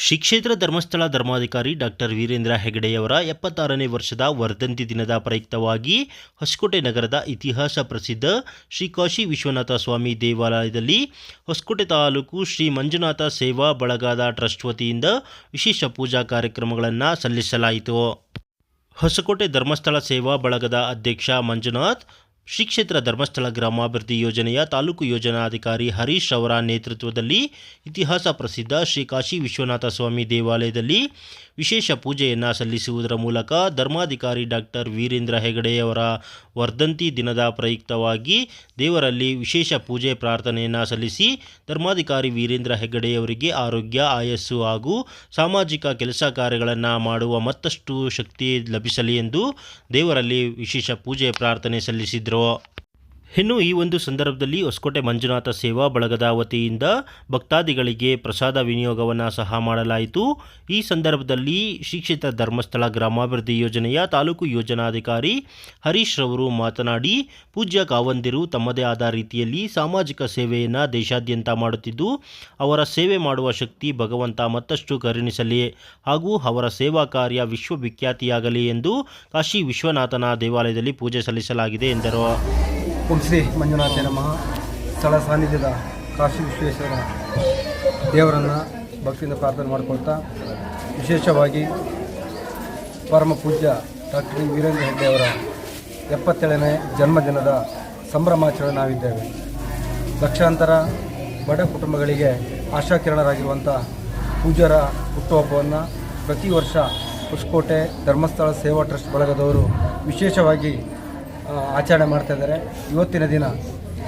ಶ್ರೀ ಕ್ಷೇತ್ರ ಧರ್ಮಸ್ಥಳ ಧರ್ಮಾಧಿಕಾರಿ ಡಾಕ್ಟರ್ ವೀರೇಂದ್ರ ಹೆಗಡೆಯವರ ಎಪ್ಪತ್ತಾರನೇ ವರ್ಷದ ವರ್ಧಂತಿ ದಿನದ ಪ್ರಯುಕ್ತವಾಗಿ ಹೊಸಕೋಟೆ ನಗರದ ಇತಿಹಾಸ ಪ್ರಸಿದ್ಧ ಶ್ರೀ ಕಾಶಿ ವಿಶ್ವನಾಥ ಸ್ವಾಮಿ ದೇವಾಲಯದಲ್ಲಿ ಹೊಸಕೋಟೆ ತಾಲೂಕು ಶ್ರೀ ಮಂಜುನಾಥ ಸೇವಾ ಬಳಗದ ಟ್ರಸ್ಟ್ ವತಿಯಿಂದ ವಿಶೇಷ ಪೂಜಾ ಕಾರ್ಯಕ್ರಮಗಳನ್ನು ಸಲ್ಲಿಸಲಾಯಿತು. ಹೊಸಕೋಟೆ ಧರ್ಮಸ್ಥಳ ಸೇವಾ ಬಳಗದ ಅಧ್ಯಕ್ಷ ಮಂಜುನಾಥ್ ಶ್ರೀ ಕ್ಷೇತ್ರ ಧರ್ಮಸ್ಥಳ ಗ್ರಾಮಾಭಿವೃದ್ಧಿ ಯೋಜನೆಯ ತಾಲೂಕು ಯೋಜನಾಧಿಕಾರಿ ಹರೀಶ್ ಅವರ ನೇತೃತ್ವದಲ್ಲಿ ಇತಿಹಾಸ ಪ್ರಸಿದ್ಧ ಶ್ರೀ ಕಾಶಿ ವಿಶ್ವನಾಥ ಸ್ವಾಮಿ ದೇವಾಲಯದಲ್ಲಿ ವಿಶೇಷ ಪೂಜೆಯನ್ನು ಸಲ್ಲಿಸುವುದರ ಮೂಲಕ ಧರ್ಮಾಧಿಕಾರಿ ಡಾಕ್ಟರ್ ವೀರೇಂದ್ರ ಹೆಗಡೆಯವರ ವರ್ಧಂತಿ ದಿನದ ಪ್ರಯುಕ್ತವಾಗಿ ದೇವರಲ್ಲಿ ವಿಶೇಷ ಪೂಜೆ ಪ್ರಾರ್ಥನೆಯನ್ನು ಸಲ್ಲಿಸಿ ಧರ್ಮಾಧಿಕಾರಿ ವೀರೇಂದ್ರ ಹೆಗಡೆಯವರಿಗೆ ಆರೋಗ್ಯ, ಆಯಸ್ಸು ಹಾಗೂ ಸಾಮಾಜಿಕ ಕೆಲಸ ಕಾರ್ಯಗಳನ್ನು ಮಾಡುವ ಮತ್ತಷ್ಟು ಶಕ್ತಿ ಲಭಿಸಲಿ ಎಂದು ದೇವರಲ್ಲಿ ವಿಶೇಷ ಪೂಜೆ ಪ್ರಾರ್ಥನೆ entró ಇನ್ನು ಈ ಒಂದು ಸಂದರ್ಭದಲ್ಲಿ ಹೊಸಕೋಟೆ ಮಂಜುನಾಥ ಸೇವಾ ಬಳಗದ ವತಿಯಿಂದ ಭಕ್ತಾದಿಗಳಿಗೆ ಪ್ರಸಾದ ವಿನಿಯೋಗವನ್ನು ಸಹ ಮಾಡಲಾಯಿತು. ಈ ಸಂದರ್ಭದಲ್ಲಿ ಶಿಕ್ಷಿತ ಧರ್ಮಸ್ಥಳ ಗ್ರಾಮಾಭಿವೃದ್ಧಿ ಯೋಜನೆಯ ತಾಲೂಕು ಯೋಜನಾಧಿಕಾರಿ ಹರೀಶ್ ರವರು ಮಾತನಾಡಿ, ಪೂಜ್ಯ ಕಾವಂದಿರು ತಮ್ಮದೇ ಆದ ರೀತಿಯಲ್ಲಿ ಸಾಮಾಜಿಕ ಸೇವೆಯನ್ನು ದೇಶಾದ್ಯಂತ ಮಾಡುತ್ತಿದ್ದು, ಅವರ ಸೇವೆ ಮಾಡುವ ಶಕ್ತಿ ಭಗವಂತ ಮತ್ತಷ್ಟು ಕರುಣಿಸಲಿ ಹಾಗೂ ಅವರ ಸೇವಾ ಕಾರ್ಯ ವಿಶ್ವವಿಖ್ಯಾತಿಯಾಗಲಿ ಎಂದು ಕಾಶಿ ವಿಶ್ವನಾಥನ ದೇವಾಲಯದಲ್ಲಿ ಪೂಜೆ ಸಲ್ಲಿಸಲಾಗಿದೆ ಎಂದರು. ಓಂ ಶ್ರೀ ಮಂಜುನಾಥ ನಮಃ. ಸ್ಥಳ ಸಾನ್ನಿಧ್ಯದ ಕಾಶಿ ವಿಶ್ವೇಶ್ವರ ದೇವರನ್ನು ಭಕ್ತಿಯಿಂದ ಪ್ರಾರ್ಥನೆ ಮಾಡಿಕೊಳ್ತಾ ವಿಶೇಷವಾಗಿ ಪರಮ ಪೂಜ್ಯ ಡಾಕ್ಟರ್ ವೀರೇಂದ್ರ ಹೆಗ್ಡೆ ಅವರ ಎಪ್ಪತ್ತೇಳನೇ ಜನ್ಮದಿನದ ಸಂಭ್ರಮಾಚರಣೆ ನಾವಿದ್ದೇವೆ. ಲಕ್ಷಾಂತರ ಬಡ ಕುಟುಂಬಗಳಿಗೆ ಆಶಾಕಿರಣರಾಗಿರುವಂಥ ಪೂಜ್ಯರ ಹುಟ್ಟುಹಬ್ಬವನ್ನು ಪ್ರತಿ ವರ್ಷ ಹೊಸಕೋಟೆ ಧರ್ಮಸ್ಥಳ ಸೇವಾ ಟ್ರಸ್ಟ್ ಬಳಗದವರು ವಿಶೇಷವಾಗಿ ಆಚರಣೆ ಮಾಡ್ತಾ ಇದ್ದಾರೆ. ಇವತ್ತಿನ ದಿನ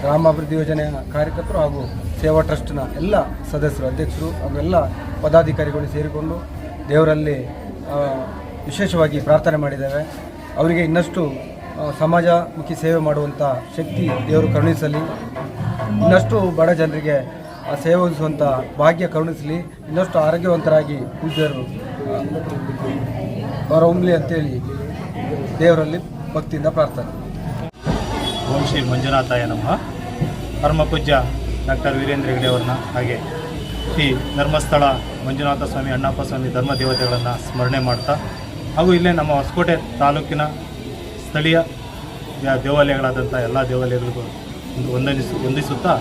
ಗ್ರಾಮಾಭಿವೃದ್ಧಿ ಯೋಜನೆಯ ಕಾರ್ಯಕರ್ತರು ಹಾಗೂ ಸೇವಾ ಟ್ರಸ್ಟ್ನ ಎಲ್ಲ ಸದಸ್ಯರು, ಅಧ್ಯಕ್ಷರು ಹಾಗೂ ಎಲ್ಲ ಪದಾಧಿಕಾರಿಗಳು ಸೇರಿಕೊಂಡು ದೇವರಲ್ಲಿ ವಿಶೇಷವಾಗಿ ಪ್ರಾರ್ಥನೆ ಮಾಡಿದ್ದೇವೆ. ಅವರಿಗೆ ಇನ್ನಷ್ಟು ಸಮಾಜಮುಖಿ ಸೇವೆ ಮಾಡುವಂಥ ಶಕ್ತಿ ದೇವರು ಕರುಣಿಸಲಿ. ಇನ್ನಷ್ಟು ಬಡ ಜನರಿಗೆ ಸೇವೆ ಒದಗಿಸುವಂಥ ಭಾಗ್ಯ ಕರುಣಿಸಲಿ. ಇನ್ನಷ್ಟು ಆರೋಗ್ಯವಂತರಾಗಿ ಪೂಜ್ಯರು ಹೊರಹೊಮ್ಮಲಿ ಅಂತೇಳಿ ದೇವರಲ್ಲಿ ಭಕ್ತಿಯಿಂದ ಪ್ರಾರ್ಥನೆ. ಓಂ ಶ್ರೀ ಮಂಜುನಾಥಾಯ ನಮಃ. ಪರಮ ಪೂಜ್ಯ ಡಾಕ್ಟರ್ ವೀರೇಂದ್ರ ಹೆಗಡೆ ಅವ್ರನ್ನ ಹಾಗೆ ಶ್ರೀ ಧರ್ಮಸ್ಥಳ ಮಂಜುನಾಥ ಸ್ವಾಮಿ, ಅಣ್ಣಪ್ಪ ಸ್ವಾಮಿ ಧರ್ಮ ದೇವತೆಗಳನ್ನು ಸ್ಮರಣೆ ಮಾಡ್ತಾ ಹಾಗೂ ಇಲ್ಲೇ ನಮ್ಮ ಹೊಸಕೋಟೆ ತಾಲೂಕಿನ ಸ್ಥಳೀಯ ದೇವಾಲಯಗಳಾದಂಥ ಎಲ್ಲ ದೇವಾಲಯಗಳಿಗೂ ಒಂದು ಒಂದನಿಸು ವಂದಿಸುತ್ತಾ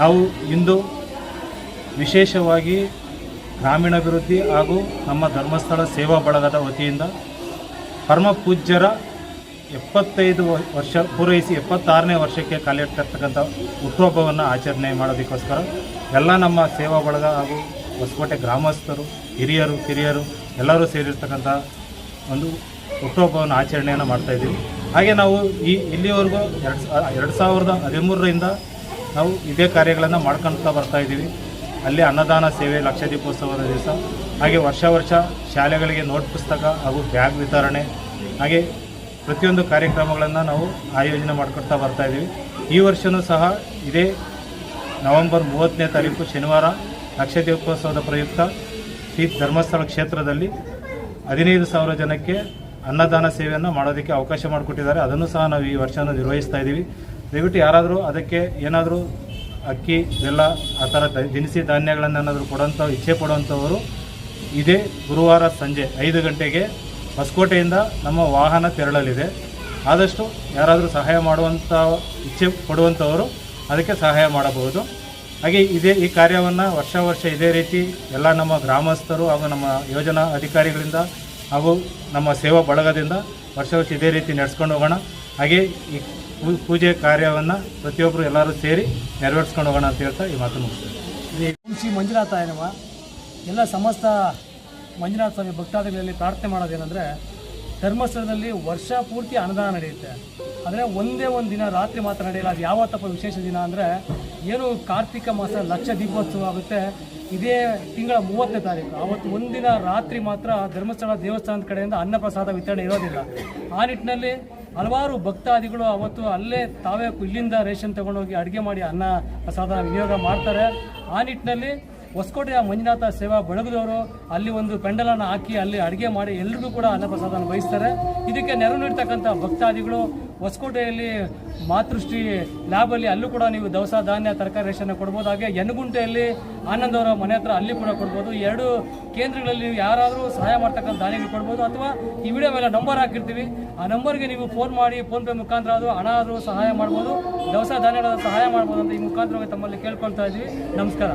ನಾವು ಇಂದು ವಿಶೇಷವಾಗಿ ಗ್ರಾಮೀಣಾಭಿವೃದ್ಧಿ ಹಾಗೂ ನಮ್ಮ ಧರ್ಮಸ್ಥಳ ಸೇವಾ ಬಳಗದ ವತಿಯಿಂದ ಪರಮ ಪೂಜ್ಯರ ಎಪ್ಪತ್ತೈದು ವರ್ಷ, ಪೂರೈಸಿ ಎಪ್ಪತ್ತಾರನೇ ವರ್ಷಕ್ಕೆ ಕಾಲಿಟ್ಟಿರ್ತಕ್ಕಂಥ ಹುಟ್ಟುಹಬ್ಬವನ್ನು ಆಚರಣೆ ಮಾಡೋದಕ್ಕೋಸ್ಕರ ಎಲ್ಲ ನಮ್ಮ ಸೇವಾ ಬಳಗ ಹಾಗೂ ಹೊಸಕೋಟೆ ಗ್ರಾಮಸ್ಥರು, ಹಿರಿಯರು, ಕಿರಿಯರು ಎಲ್ಲರೂ ಸೇರಿರ್ತಕ್ಕಂಥ ಒಂದು ಹುಟ್ಟುಹಬ್ಬವನ್ನು ಆಚರಣೆಯನ್ನು ಮಾಡ್ತಾಯಿದ್ದೀವಿ ಹಾಗೆ ನಾವು ಈ ಇಲ್ಲಿವರೆಗೂ ಎರಡು ಎರಡು ಸಾವಿರದ ಹದಿಮೂರರಿಂದ ನಾವು ಇದೇ ಕಾರ್ಯಗಳನ್ನು ಮಾಡ್ಕೊಳ್ತಾ ಬರ್ತಾ ಇದ್ದೀವಿ. ಅಲ್ಲಿ ಅನ್ನದಾನ ಸೇವೆ ಲಕ್ಷ ದೀಪೋತ್ಸವದ ದಿವಸ, ಹಾಗೆ ವರ್ಷ ವರ್ಷ ಶಾಲೆಗಳಿಗೆ ನೋಟ್ ಪುಸ್ತಕ ಹಾಗೂ ಬ್ಯಾಗ್ ವಿತರಣೆ, ಹಾಗೆ ಪ್ರತಿಯೊಂದು ಕಾರ್ಯಕ್ರಮಗಳನ್ನು ನಾವು ಆಯೋಜನೆ ಮಾಡ್ಕೊಳ್ತಾ ಬರ್ತಾ ಇದ್ದೀವಿ ಈ ವರ್ಷವೂ ಸಹ ಇದೇ ನವೆಂಬರ್ ಮೂವತ್ತನೇ ತಾರೀಕು ಶನಿವಾರ ಅಕ್ಷಯ ದೀಪೋತ್ಸವದ ಪ್ರಯುಕ್ತ ಶ್ರೀ ಧರ್ಮಸ್ಥಳ ಕ್ಷೇತ್ರದಲ್ಲಿ ಹದಿನೈದು ಸಾವಿರ ಜನಕ್ಕೆ ಅನ್ನದಾನ ಸೇವೆಯನ್ನು ಮಾಡೋದಕ್ಕೆ ಅವಕಾಶ ಮಾಡಿಕೊಟ್ಟಿದ್ದಾರೆ. ಅದನ್ನು ಸಹ ನಾವು ಈ ವರ್ಷವನ್ನು ನಿರ್ವಹಿಸ್ತಾ ಇದ್ದೀವಿ ದಯವಿಟ್ಟು ಯಾರಾದರೂ ಅದಕ್ಕೆ ಏನಾದರೂ ಅಕ್ಕಿ, ಬೆಲ್ಲ, ಆ ಥರ ದಿನಸಿ ಧಾನ್ಯಗಳನ್ನೇನಾದರೂ ಕೊಡೋಂಥ, ಇಚ್ಛೆ ಪಡುವಂಥವರು ಇದೇ ಗುರುವಾರ ಸಂಜೆ ಐದು ಗಂಟೆಗೆ ಹೊಸಕೋಟೆಯಿಂದ ನಮ್ಮ ವಾಹನ ತೆರಳಲಿದೆ. ಆದಷ್ಟು ಯಾರಾದರೂ ಸಹಾಯ ಮಾಡುವಂಥ ಇಚ್ಛೆ ಪಡುವಂಥವರು ಅದಕ್ಕೆ ಸಹಾಯ ಮಾಡಬಹುದು. ಹಾಗೆ ಇದೇ ಈ ಕಾರ್ಯವನ್ನು ವರ್ಷ ವರ್ಷ ಇದೇ ರೀತಿ ಎಲ್ಲ ನಮ್ಮ ಗ್ರಾಮಸ್ಥರು ಹಾಗೂ ನಮ್ಮ ಯೋಜನಾ ಅಧಿಕಾರಿಗಳಿಂದ ಹಾಗೂ ನಮ್ಮ ಸೇವಾ ಬಳಗದಿಂದ ವರ್ಷ ವರ್ಷ ಇದೇ ರೀತಿ ನಡೆಸ್ಕೊಂಡು ಹೋಗೋಣ. ಹಾಗೆ ಈ ಪೂಜೆ ಕಾರ್ಯವನ್ನು ಪ್ರತಿಯೊಬ್ಬರು ಎಲ್ಲರೂ ಸೇರಿ ನೆರವೇರಿಸ್ಕೊಂಡು ಹೋಗೋಣ ಅಂತ ಹೇಳ್ತಾ ಈ ಮಾತು ಮುಗಿಸ್ತೇವೆ ಮಂಜುನಾಥ ನಮಃ ಎಲ್ಲ ಸಮಸ್ತ ಮಂಜುನಾಥ ಸ್ವಾಮಿ ಭಕ್ತಾದಿಗಳಲ್ಲಿ ಪ್ರಾರ್ಥನೆ ಮಾಡೋದೇನೆಂದರೆ ಧರ್ಮಸ್ಥಳದಲ್ಲಿ ವರ್ಷ ಪೂರ್ತಿ ಅನುದಾನ ನಡೆಯುತ್ತೆ. ಆದರೆ ಒಂದೇ ಒಂದು ದಿನ ರಾತ್ರಿ ಮಾತ್ರ ನಡೆಯಲ್ಲ, ಅದು ಯಾವತ್ತಪ್ಪ ವಿಶೇಷ ದಿನ ಅಂದರೆ ಏನು ಕಾರ್ತಿಕ ಮಾಸ ಲಕ್ಷ ದೀಪೋತ್ಸವ ಆಗುತ್ತೆ. ಇದೇ ತಿಂಗಳ ಮೂವತ್ತನೇ ತಾರೀಕು. ಆವತ್ತು ಒಂದಿನ ರಾತ್ರಿ ಮಾತ್ರ ಧರ್ಮಸ್ಥಳ ದೇವಸ್ಥಾನದ ಕಡೆಯಿಂದ ಅನ್ನಪ್ರಸಾದ ವಿತರಣೆ ಇರೋದಿಲ್ಲ. ಆ ನಿಟ್ಟಿನಲ್ಲಿ ಹಲವಾರು ಭಕ್ತಾದಿಗಳು ಅವತ್ತು ಅಲ್ಲೇ ತಾವೇ ಇಲ್ಲಿಂದ ರೇಷನ್ ತಗೊಂಡೋಗಿ ಅಡುಗೆ ಮಾಡಿ ಅನ್ನ ಪ್ರಸಾದ ವಿನಿಯೋಗ ಮಾಡ್ತಾರೆ. ಆ ನಿಟ್ಟಿನಲ್ಲಿ ಹೊಸಕೋಟೆಯ ಮಂಜುನಾಥ ಸೇವಾ ಬಳಗದವರು ಅಲ್ಲಿ ಒಂದು ಪೆಂಡಲನ್ನು ಹಾಕಿ ಅಲ್ಲಿ ಅಡುಗೆ ಮಾಡಿ ಎಲ್ರಿಗೂ ಕೂಡ ಅನ್ನಪ್ರಸಾದನ ವಹಿಸ್ತಾರೆ ಇದಕ್ಕೆ ನೆರವು ನೀಡ್ತಕ್ಕಂಥ ಭಕ್ತಾದಿಗಳು ಹೊಸಕೋಟೆಯಲ್ಲಿ ಮಾತೃಶ್ರೀ ಲ್ಯಾಬಲ್ಲಿ ಅಲ್ಲೂ ಕೂಡ ನೀವು ದವಸ ಧಾನ್ಯ, ತರಕಾರಿ ರೇಷನ್ ಕೊಡ್ಬೋದು. ಹಾಗೆ ಯನಗುಂಟೆಯಲ್ಲಿ ಆನಂದ್ ಅವರ ಮನೆ ಹತ್ರ ಅಲ್ಲಿ ಕೂಡ ಕೊಡ್ಬೋದು. ಎರಡು ಕೇಂದ್ರಗಳಲ್ಲಿ ನೀವು ಯಾರಾದರೂ ಸಹಾಯ ಮಾಡ್ತಕ್ಕಂಥ ದಾನಿಗಳು ಕೊಡ್ಬೋದು ಅಥವಾ ಈ ವಿಡಿಯೋ ಮೇಲೆ ನಂಬರ್ ಹಾಕಿರ್ತೀವಿ. ಆ ನಂಬರ್ಗೆ ನೀವು ಫೋನ್ ಮಾಡಿ ಫೋನ್ಪೇ ಮುಖಾಂತರ ಆದರೂ ಹಣ ಆದರೂ ಸಹಾಯ ಮಾಡ್ಬೋದು. ದವಸ ಧಾನ್ಯಗಳ ಸಹಾಯ ಮಾಡ್ಬೋದು ಅಂತ ಈ ಮುಖಾಂತರವಾಗಿ ತಮ್ಮಲ್ಲಿ ಕೇಳ್ಕೊಳ್ತಾ ಇದ್ದೀವಿ. ನಮಸ್ಕಾರ.